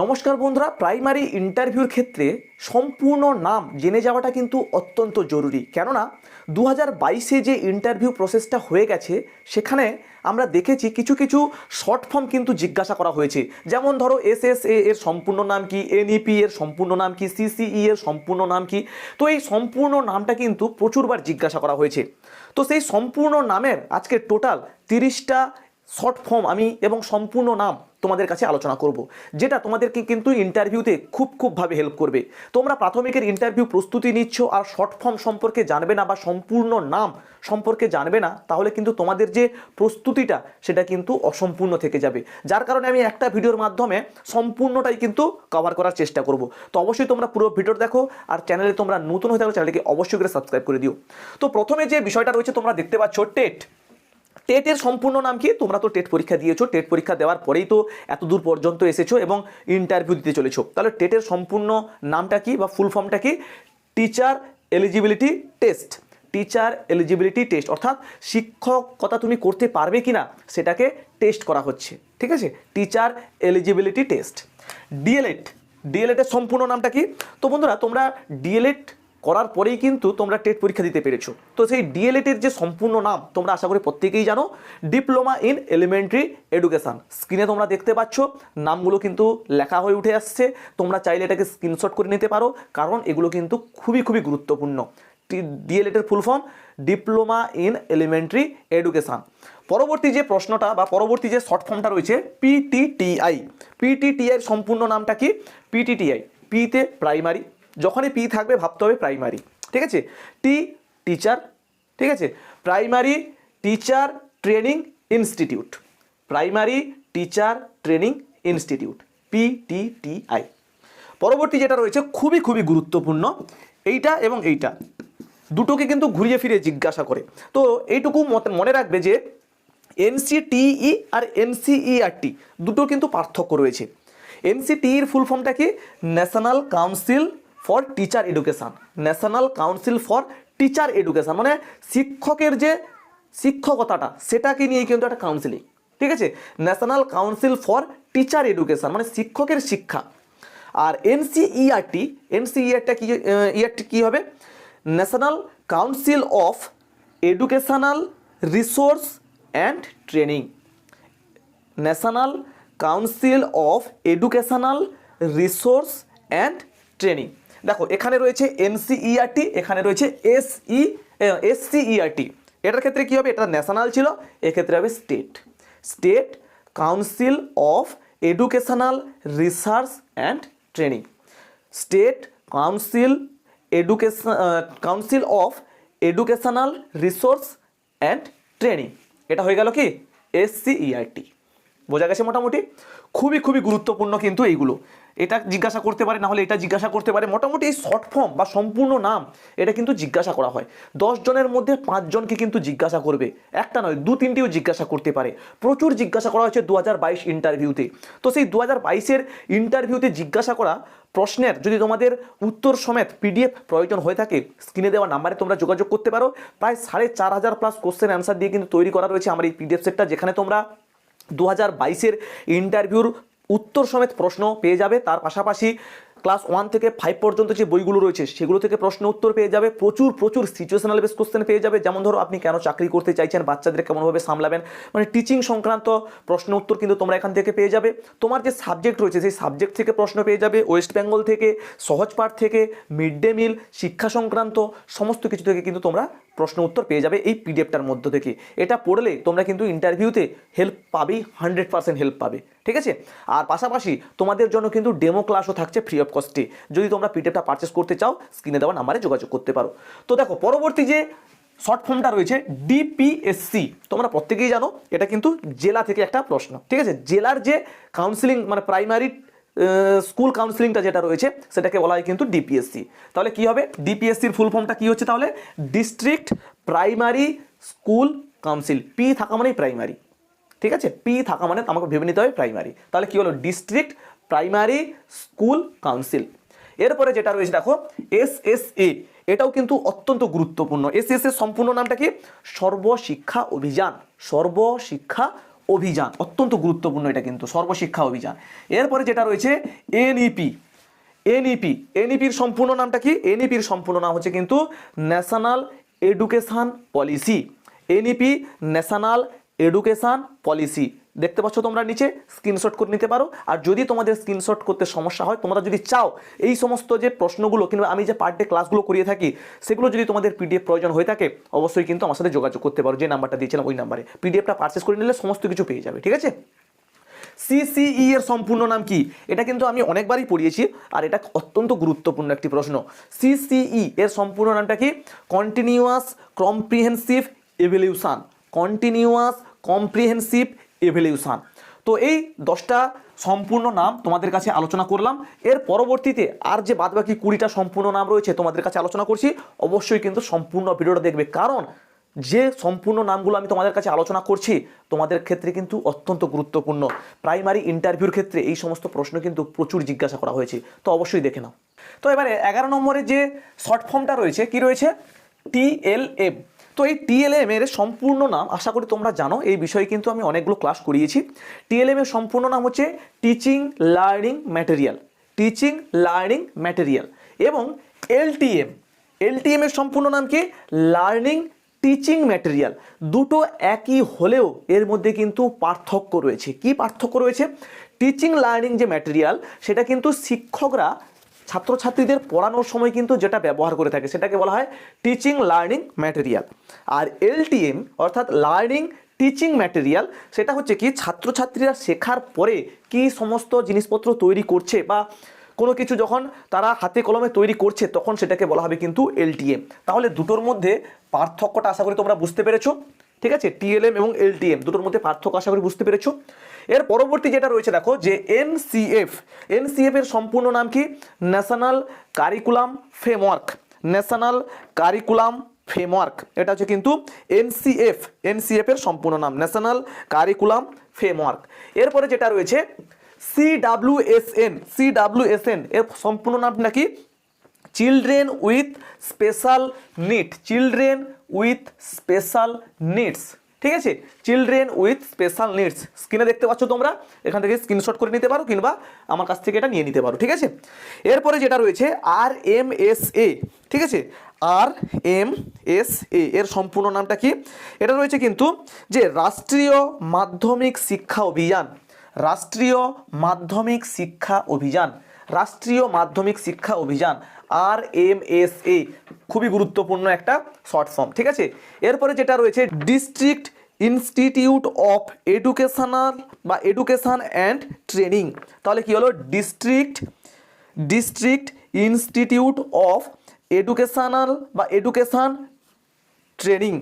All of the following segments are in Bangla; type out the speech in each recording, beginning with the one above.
নমস্কার বন্ধুরা, প্রাইমারি ইন্টারভিউর ক্ষেত্রে সম্পূর্ণ নাম জেনে যাওয়াটা কিন্তু অত্যন্ত জরুরি। কেননা দু হাজার বাইশে যে ইন্টারভিউ প্রসেসটা হয়ে গেছে, সেখানে আমরা দেখেছি কিছু কিছু শর্ট ফর্ম কিন্তু জিজ্ঞাসা করা হয়েছে। যেমন ধরো, এস এস এ এর সম্পূর্ণ নাম কি এনইপি এর সম্পূর্ণ নাম কি সিসিই এর সম্পূর্ণ নাম কি? তো এই সম্পূর্ণ নামটা কিন্তু প্রচুরবার জিজ্ঞাসা করা হয়েছে। তো সেই সম্পূর্ণ নামের আজকে টোটাল তিরিশটা শর্ট ফর্ম আমি এবং সম্পূর্ণ নাম তোমাদের কাছে আলোচনা করব, যেটা তোমাদেরকে কিন্তু ইন্টারভিউতে খুব খুবভাবে হেল্প করবে। তোমরা প্রাথমিকের ইন্টারভিউ প্রস্তুতি নিচ্ছ আর শর্ট ফর্ম সম্পর্কে জানবে না বা সম্পূর্ণ নাম সম্পর্কে জানবে না, তাহলে কিন্তু তোমাদের যে প্রস্তুতিটা সেটা কিন্তু অসম্পূর্ণ থেকে যাবে। যার কারণে আমি একটা ভিডিওর মাধ্যমে সম্পূর্ণটাই কিন্তু কভার করার চেষ্টা করব। তো অবশ্যই তোমরা পুরো ভিডিও দেখো আর চ্যানেলে তোমরা নতুন হয়ে থাকলে চ্যানেলটিকে অবশ্যই করে সাবস্ক্রাইব করে দিও। তো প্রথমে যে বিষয়টা রয়েছে তোমরা দেখতে পাচ্ছ, টেট। টেটের সম্পূর্ণ নাম কি? তোমরা তো টেট পরীক্ষা দিয়েছ। টেট পরীক্ষা দেওয়ার পরেই তো এত দূর পর্যন্ত এসেছ এবং ইন্টারভিউ দিতে চলেছো। তাহলে টেটের সম্পূর্ণ নামটা কি বা ফুল ফর্মটা কি? Teacher eligibility test teacher eligibility test অর্থাৎ শিক্ষকতা তুমি করতে পারবে কি না সেটাকে টেস্ট করা হচ্ছে। ঠিক আছে? টিচার এলিজিবিলিটি টেস্ট ডিএলএড ডিএলএডের সম্পূর্ণ নামটা কি? তো বন্ধুরা, তোমরা ডিএলএড করার পরেই কিন্তু তোমরা টেট পরীক্ষা দিতে পেরেছ। তো সেই ডিএলএটের যে সম্পূর্ণ নাম, তোমরা আশা করি প্রত্যেকেই জানো ডিপ্লোমা ইন এলিমেন্টারি এডুকেশান স্ক্রিনে তোমরা দেখতে পাচ্ছ, নামগুলো কিন্তু লেখা হয়ে উঠে আসছে। তোমরা চাইলে এটাকে স্ক্রিনশট করে নিতে পারো, কারণ এগুলো কিন্তু খুবই খুবই গুরুত্বপূর্ণ। ডিএলএটের full form diploma in elementary education পরবর্তী যে প্রশ্নটা বা পরবর্তী যে শর্ট ফর্মটা রয়েছে পিটিটিআই পিটিটিআই সম্পূর্ণ নামটা কি? পিটিটিআই পিতে প্রাইমারি যখনই পি থাকবে ভাবতে হবে প্রাইমারি ঠিক আছে? টি টিচার ঠিক আছে? Primary teacher training institute primary teacher training institute PTTI পরবর্তী যেটা রয়েছে, খুবই খুবই গুরুত্বপূর্ণ, এইটা এবং এইটা। দুটোকে কিন্তু ঘুরিয়ে ফিরে জিজ্ঞাসা করে। তো এইটুকু মনে রাখবে যে এনসিটিই আর এনসিইআরটি দুটো কিন্তু পার্থক্য রয়েছে। এনসিটির ফুল ফর্মটা কি? National council for teacher education national council for teacher education মানে শিক্ষকের যে শিক্ষকতাটা, সেটাকে নিয়ে কিন্তু একটা কাউন্সিলিং ঠিক আছে? National council for teacher education মানে শিক্ষকের শিক্ষা। আর এনসিইআরটি এনসিইআরটা কি ইআরটি কী হবে? National council of educational resource and training national council of educational resource and training দেখো, এখানে রয়েছে এনসিইআরটি এখানে রয়েছে এসই এসসিইআরটি এটার ক্ষেত্রে কী হবে? এটা ন্যাশনাল ছিল, এক্ষেত্রে হবে state state council of educational research and training state council education council of educational resource and training এটা হয়ে গেল কি? এসসিইআরটি বোঝা গেছে মোটামুটি? খুবই খুবই গুরুত্বপূর্ণ কিন্তু এইগুলো। এটা জিজ্ঞাসা করতে পারে না হলে এটা জিজ্ঞাসা করতে পারে। মোটামুটি এই শর্ট ফর্ম বা সম্পূর্ণ নাম, এটা কিন্তু জিজ্ঞাসা করা হয়। দশ জনের মধ্যে পাঁচজনকে কিন্তু জিজ্ঞাসা করবে। একটা নয়, দু তিনটিও জিজ্ঞাসা করতে পারে। প্রচুর জিজ্ঞাসা করা হয়েছে দু হাজার বাইশ ইন্টারভিউতে তো সেই দু হাজার ইন্টারভিউতে জিজ্ঞাসা করা প্রশ্নের যদি তোমাদের উত্তর সমেত পিডিএফ প্রয়োজন হয়ে থাকে স্ক্রিনে দেওয়া নাম্বারে তোমরা যোগাযোগ করতে পারো। প্রায় সাড়ে চার হাজার প্লাস কোশ্চেন অ্যান্সার দিয়ে কিন্তু তৈরি করা রয়েছে আমার এই পিডিএফ সেটটা যেখানে তোমরা দু হাজার বাইশের ইন্টারভিউর উত্তর সমেত প্রশ্ন পেয়ে যাবে। তার পাশাপাশি ক্লাস ওয়ান থেকে ফাইভ পর্যন্ত যে বইগুলো রয়েছে, সেগুলো থেকে প্রশ্ন উত্তর পেয়ে যাবে। প্রচুর প্রচুর সিচুয়েশনাল বেস কোশ্চেন পেয়ে যাবে। যেমন ধরো, আপনি কেন চাকরি করতে চাইছেন? বাচ্চাদের কেমনভাবে সামলাবেন? মানে টিচিং সংক্রান্ত প্রশ্ন উত্তর কিন্তু তোমরা এখান থেকে পেয়ে যাবে। তোমার যে সাবজেক্ট রয়েছে, সেই সাবজেক্ট থেকে প্রশ্ন পেয়ে যাবে। ওয়েস্ট বেঙ্গল থেকে সহজ পাঠ থেকে মিড ডে মিল শিক্ষা সংক্রান্ত সমস্ত কিছু থেকে কিন্তু তোমরা প্রশ্ন উত্তর পেয়ে যাবে এই পিডিএফটার মধ্য থেকে। এটা পড়লে তোমরা কিন্তু ইন্টারভিউতে হেল্প পাবেই হান্ড্রেড পার্সেন্ট হেল্প পাবে, ঠিক আছে? আর পাশাপাশি তোমাদের জন্য কিন্তু ডেমো ক্লাসও থাকছে ফ্রি অফ কস্টে যদি তোমরা পিডিএফটা পারচেস করতে চাও স্ক্রিনে দেওয়া নাম্বারে যোগাযোগ করতে পারো। তো দেখো, পরবর্তী যে শর্ট ফর্মটা রয়েছে ডিপিএসসি তোমরা প্রত্যেকেই জানো, এটা কিন্তু জেলা থেকে একটা প্রশ্ন, ঠিক আছে? জেলার যে কাউন্সিলিং মানে প্রাইমারি স্কুল কাউন্সিলিংটা যেটা রয়েছে, সেটাকে বলা হয় কিন্তু ডিপিএসসি তাহলে কি হবে? ডিপিএসসির ফুল ফর্মটা কি হচ্ছে তাহলে? District primary school council P থাকা মানেই প্রাইমারি ঠিক আছে? পি থাকা মানে আমাকে ভেবে নিতে হবে প্রাইমারি তাহলে কি হলো? ডিস্ট্রিক্ট প্রাইমারি স্কুল কাউন্সিল এরপরে যেটা রয়েছে, দেখো এস এস এ এটাও কিন্তু অত্যন্ত গুরুত্বপূর্ণ। এস এস এর সম্পূর্ণ নামটা কি? সর্বশিক্ষা অভিযান। সর্বশিক্ষা অভিযান, অত্যন্ত গুরুত্বপূর্ণ এটা কিন্তু, সর্বশিক্ষা অভিযান। এরপরে যেটা রয়েছে এনইপি এনইপি এনইপির সম্পূর্ণ নামটা কি? এনইপির সম্পূর্ণ নাম হচ্ছে কিন্তু national education policy NEP national education policy দেখতে পাচ্ছ তোমরা নিচে স্ক্রিনশট করে নিতে পারো। আর যদি তোমাদের স্ক্রিনশট করতে সমস্যা হয়, তোমরা যদি চাও এই সমস্ত যে প্রশ্নগুলো কিংবা আমি যে পার ডে ক্লাসগুলো করিয়ে থাকি, সেগুলো যদি তোমাদের পিডিএফ প্রয়োজন হয়ে থাকে, অবশ্যই কিন্তু আমার সাথে যোগাযোগ করতে পারো। যে নাম্বারটা দিয়েছিলাম ওই নাম্বারে পিডিএফটা পারচেস করে নিলে সমস্ত কিছু পেয়ে যাবে, ঠিক আছে? সিসিই এর সম্পূর্ণ নাম কি? এটা কিন্তু আমি অনেকবারই পড়িয়েছি, আর এটা অত্যন্ত গুরুত্বপূর্ণ একটি প্রশ্ন। সিসিই এর সম্পূর্ণ নামটা কি? Continuous comprehensive evaluation continuous comprehensive evaluation তো এই দশটা সম্পূর্ণ নাম তোমাদের কাছে আলোচনা করলাম। এর পরবর্তীতে আর যে বাদবাকি কুড়িটা সম্পূর্ণ নাম রয়েছে তোমাদের কাছে আলোচনা করছি, অবশ্যই কিন্তু সম্পূর্ণ ভিডিওটা দেখবে। কারণ যে সম্পূর্ণ নামগুলো আমি তোমাদের কাছে আলোচনা করছি, তোমাদের ক্ষেত্রে কিন্তু অত্যন্ত গুরুত্বপূর্ণ। প্রাইমারি ইন্টারভিউর ক্ষেত্রে এই সমস্ত প্রশ্ন কিন্তু প্রচুর জিজ্ঞাসা করা হয়েছে। তো অবশ্যই দেখে নাও। তো এবারে এগারো নম্বরে যে শর্ট ফর্মটা রয়েছে, কি রয়েছে? টিএলএম তো এই টিএলএম এর সম্পূর্ণ নাম, আশা করি তোমরা জানো, এই বিষয়ে কিন্তু আমি অনেকগুলো ক্লাস করিয়েছি। টিএলএম এর সম্পূর্ণ নাম হচ্ছে teaching learning material teaching learning material এবং এলটিএম এলটিএম এর সম্পূর্ণ নাম কি? লার্নিং টিচিং ম্যাটেরিয়াল দুটো একই হলেও এর মধ্যে কিন্তু পার্থক্য রয়েছে। কি পার্থক্য রয়েছে? টিচিং লার্নিং যে ম্যাটেরিয়াল সেটা কিন্তু শিক্ষকরা ছাত্রছাত্রীদের পড়ানোর সময় কিন্তু যেটা ব্যবহার করে থাকে সেটাকে বলা হয় টিচিং লার্নিং ম্যাটেরিয়াল আর এলটিএম অর্থাৎ লার্নিং টিচিং ম্যাটেরিয়াল সেটা হচ্ছে কি ছাত্রছাত্রীরা শেখার পরে কি সমস্ত জিনিসপত্র তৈরি করছে বা কোনো কিছু যখন তারা হাতে কলমে তৈরি করছে তখন সেটাকে বলা হবে কিন্তু এলটিএম তাহলে দুটোর মধ্যে পার্থক্যটা আশা করি তোমরা বুঝতে পেরেছ। ঠিক আছে? টিএলএম এবং এলটিএম দুটোর মধ্যে পার্থক্য আশা করি বুঝতে পেরেছ। এর পরবর্তী যেটা রয়েছে, দেখো যে এনসিএফ এনসিএফ এর সম্পূর্ণ নাম কি? National curriculum framework. National curriculum framework. এটা হচ্ছে কিন্তু এনসিএফ এনসিএফ এর সম্পূর্ণ নাম, ন্যাশনাল কারিকুলাম ফ্রেমওয়ার্ক। এরপরে যেটা রয়েছে, সিডাব্লিউএসএন সিডাব্লিউএসএন এর সম্পূর্ণ নাম নাকি? Children with special need children with special needs. ঠিক আছে? চিলড্রেন উইথ স্পেশাল নিডস স্ক্রিনে দেখতে পাচ্ছ তোমরা? এখান থেকে স্ক্রিনশট করে নিতে পারো কিংবা আমার কাছ থেকে এটা নিয়ে নিতে পারো, ঠিক আছে? এরপরে যেটা রয়েছে আর এম এস এ ঠিক আছে? আর এম এস এ এর সম্পূর্ণ নামটা কি? এটা রয়েছে কিন্তু যে রাষ্ট্রীয় মাধ্যমিক শিক্ষা অভিযান। রাষ্ট্রীয় মাধ্যমিক শিক্ষা অভিযান। রাষ্ট্রীয় মাধ্যমিক শিক্ষা অভিযান আর এম এস এ খুবই গুরুত্বপূর্ণ একটা শর্ট ফর্ম, ঠিক আছে? এরপরে যেটা রয়েছে, ডিস্ট্রিক্ট ইনস্টিটিউট অফ এডুকেশনাল বা এডুকেশন অ্যান্ড ট্রেনিং। তাহলে কি হলো? District district institute of educational বা education training,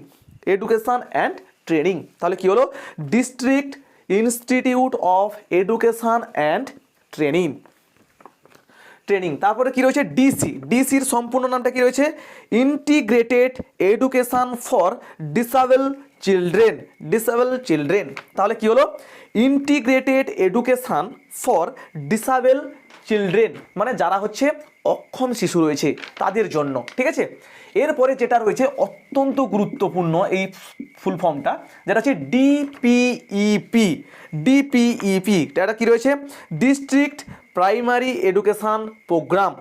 education and training. তাহলে কি হলো? District institute of education and training. Training. তারপরে কি রয়েছে? ডিসি। ডিসির সম্পূর্ণ নামটা কি রয়েছে? Integrated education for disable children disable children তাহলে কি হলো? Integrated education for disable children মানে যারা হচ্ছে অক্ষম শিশু রয়েছে তাদের জন্য, ঠিক আছে? এরপরে যেটা রয়েছে অত্যন্ত গুরুত্বপূর্ণ এই ফুল ফর্মটা যেটা হচ্ছে ডিপিইপি ডিপিইপি এটা কি রয়েছে? District primary education programme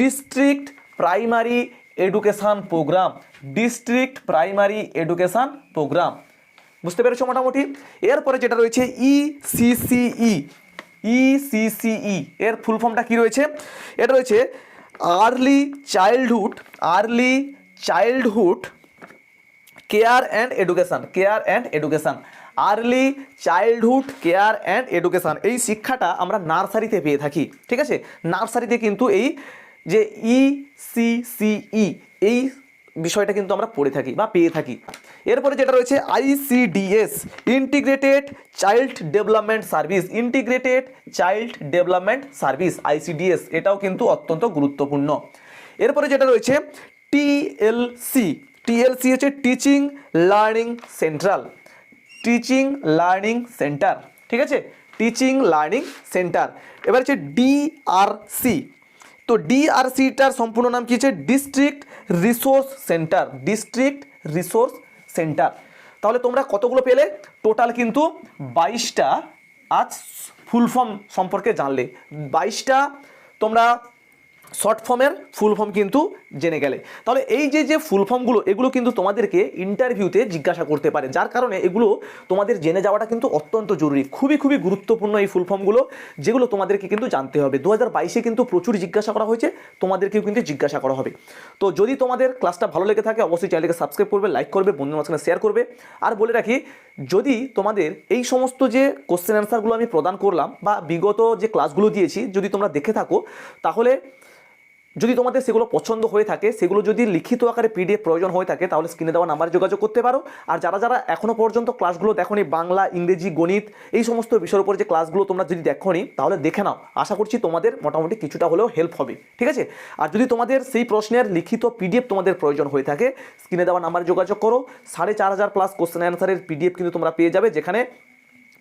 district primary education programme district primary education programme বুঝতে পেরেছ মোটামুটি? এরপরে যেটা রয়েছে E ইসিসিই ইসিসিই এর ফুল ফর্মটা কি রয়েছে? এটা রয়েছে early childhood early childhood care and education care and education early childhood care and education এই শিক্ষাটা আমরা নার্সারিতে পেয়ে থাকি, ঠিক আছে? নার্সারিতে কিন্তু এই যে ই, সি সি, ই, এই বিষয়টা কিন্তু আমরা পড়ে থাকি বা পেয়ে থাকি। এরপরে যেটা রয়েছে ICDS integrated child development service integrated child development service ICDS এটাও কিন্তু অত্যন্ত গুরুত্বপূর্ণ। এরপরে যেটা রয়েছে টিএলসি টিএলসি হচ্ছে teaching learning central teaching learning centre ঠিক আছে? টিচিং লার্নিং সেন্টার এবার হচ্ছে ডিআরসি তো ডিআরসিটার সম্পূর্ণ নাম কী হচ্ছে? District resource centre district resource centre তাহলে তোমরা কতগুলো পেলে? টোটাল কিন্তু বাইশটা আজ ফুল ফর্ম সম্পর্কে জানলে। বাইশটা তোমরা শর্ট ফর্মের ফুল ফর্ম কিন্তু জেনে গেলে। তাহলে এই যে যে ফুল ফর্মগুলো এগুলো কিন্তু তোমাদেরকে ইন্টারভিউতে জিজ্ঞাসা করতে পারে, যার কারণে এগুলো তোমাদের জেনে যাওয়াটা কিন্তু অত্যন্ত জরুরি। খুবই খুবই গুরুত্বপূর্ণ এই ফুল ফর্মগুলো যেগুলো তোমাদেরকে কিন্তু জানতে হবে। দু হাজার কিন্তু প্রচুর জিজ্ঞাসা করা হয়েছে, তোমাদেরকেও কিন্তু জিজ্ঞাসা করা হবে। তো যদি তোমাদের ক্লাসটা ভালো লেগে থাকে, অবশ্যই চ্যানেলকে সাবস্ক্রাইব করবে লাইক করবে বন্ধুর মাঝখানে শেয়ার করবে। আর বলে রাখি, যদি তোমাদের এই সমস্ত যে কোশ্চেন অ্যান্সারগুলো আমি প্রদান করলাম, বা বিগত যে ক্লাসগুলো দিয়েছি, যদি তোমরা দেখে থাকো, তাহলে যদি তোমাদের সেগুলো পছন্দ হয়ে থাকে, সেগুলো যদি লিখিত আকারে পিডিএফ প্রয়োজন হয়ে থাকে, তাহলে স্ক্রিনে দেওয়া নাম্বারে যোগাযোগ করতে পারো। আর যারা যারা এখনও পর্যন্ত ক্লাসগুলো দেখোনি, বাংলা, ইংরেজি, গণিত, এই সমস্ত বিষয়ের উপর যে ক্লাসগুলো তোমরা যদি দেখোনি, তাহলে দেখে নাও। আশা করছি তোমাদের মোটামুটি কিছুটা হলেও হেল্প হবে। ঠিক আছে? আর যদি তোমাদের সেই প্রশ্নের লিখিত পিডিএফ তোমাদের প্রয়োজন হয়ে থাকে স্ক্রিনে দেওয়া নাম্বারে যোগাযোগ করো। সাড়ে চার হাজার প্লাস কোশ্চেন অ্যান্সারের পিডিএফ কিন্তু তোমরা পেয়ে যাবে, যেখানে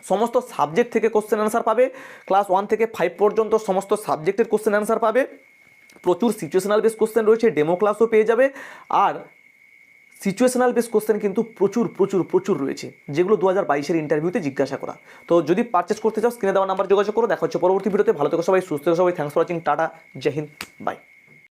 সমস্ত সাবজেক্ট থেকে কোশ্চেন অ্যান্সার পাবে। ক্লাস ওয়ান থেকে ফাইভ পর্যন্ত সমস্ত সাবজেক্টের কোশ্চেন অ্যান্সার পাবে। প্রচুর সিচুয়েশনাল বেস কোশ্চেন রয়েছে ডেমো ক্লাসও পেয়ে যাবে। আর সিচুয়েশনাল বেস কোশ্চেন কিন্তু প্রচুর প্রচুর প্রচুর রয়েছে, যেগুলো দু হাজার বাইশের ইন্টারভিউতে জিজ্ঞাসা করা। তো যদি পারচেস করতে চাও স্ক্রিনে দেওয়া নাম্বার যোগাযোগ করো। দেখা হচ্ছে পরবর্তী ভিডিওতে ভালো থেকো সবাই, সুস্থ সবাই। থ্যাংকস ফর ওয়াচিং টাটা, জয় হিন্দ বাই